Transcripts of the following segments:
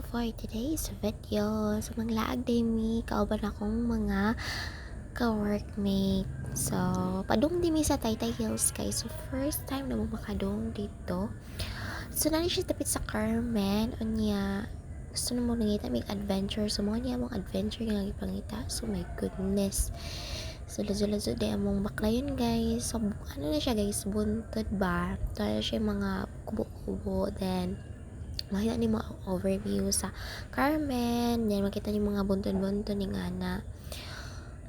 for today's video. So, manglaag day mi, kauban akong mga ka-workmate. So, padung di mi sa Taytay Hills guys. So, first time na mo makadong dito. So, nani siya tapit sa Carmen. Unya, gusto na mo nangita may adventure. So, mga niya mong adventure nga ipangita. So, my goodness. So, lazo-lazo di among baklayon guys. So, ano na siya guys, buntod ba? Na siya mga kubo-kubo. Then, makita ni mo ang overview sa Carmen. Then, makita ni mga buntod-buntod ni Ngana.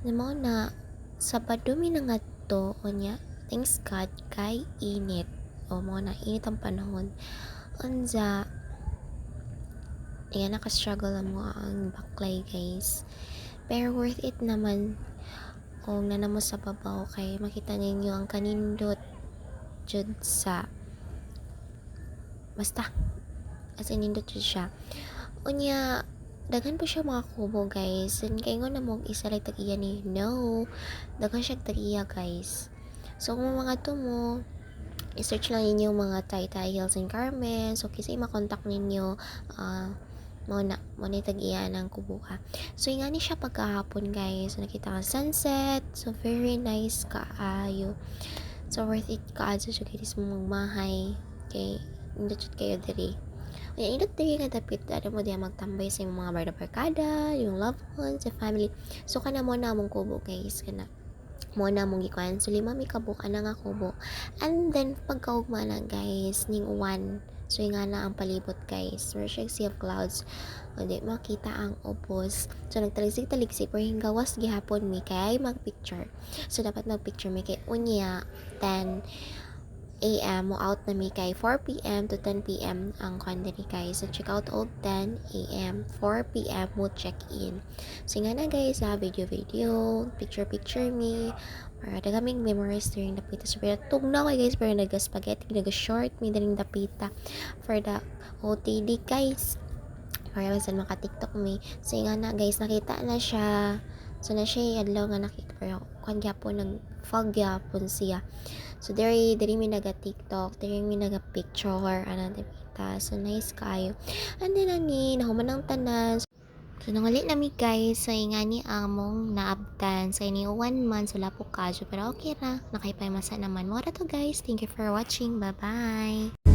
Ano mo na, sa padumi na nga to, o niya, thanks God, kay init. O mo na, init ang panahon. Unza, yan, naka-struggle mo ang baklay, guys. Pero worth it naman kung nana mo sa babaw kay makita ninyo ang kanindot jud sa basta as in nindot jud siya. Unya daghan pa siya mga kubo guys. And kay na mo isa lang tag iya ni no. Daghan siya tag iya guys. So kung mga to mo i-search lang ninyo mga Taytay Hills and Carmen so kasi makontak ninyo ah mo na mo na tag iya ng kubo ha so nga ni siya pagkahapon guys. So, nakita ka sunset. So very nice kaayo. So worth it kaadso siya kay sa mong mahay kay indot kayo diri Ayan, indot diri nga dapit ano mo diya magtambay sa mga barda barkada yung loved ones sa family. So kana mo na mong kubo guys kana mo na mong gikuan. So lima mi kabuk ana nga kubo. And then pagkaugma na guys ning uwan so nga na ang palibot guys. Where siya sea of clouds. Hindi makita ang opos. So nagtaligsik-taligsik pero hinggawas gihapon mi kay mag-picture. So dapat mag-picture mi kay unya. 10 a.m. mo out na mi kay 4 p.m. to 10 p.m. ang kandiri guys. So check out all 10 a.m. 4 p.m. mo check in. So nga na guys ha, video video, picture picture me. Para da kaming memories during dapita. So pero tugnaw kay guys pero naga spaghetti, naga short mi during dapita for the OTD guys. Para masan maka TikTok mi. So nga na guys nakita na siya. So na siya adlaw nga nakita pero kwan gyapon nag fog gyapon siya. So, diri, diri mi naga TikTok, diri mi naga picture, ana dipita. So, nice kayo. And then, ani, nahuman ng tanan. So, nangali na mi guys, sa nga ni among naabtan. Sa ini one month, wala po kaso. Pero okay ra, nakaipay masa naman. Mora to guys. Thank you for watching. Bye-bye.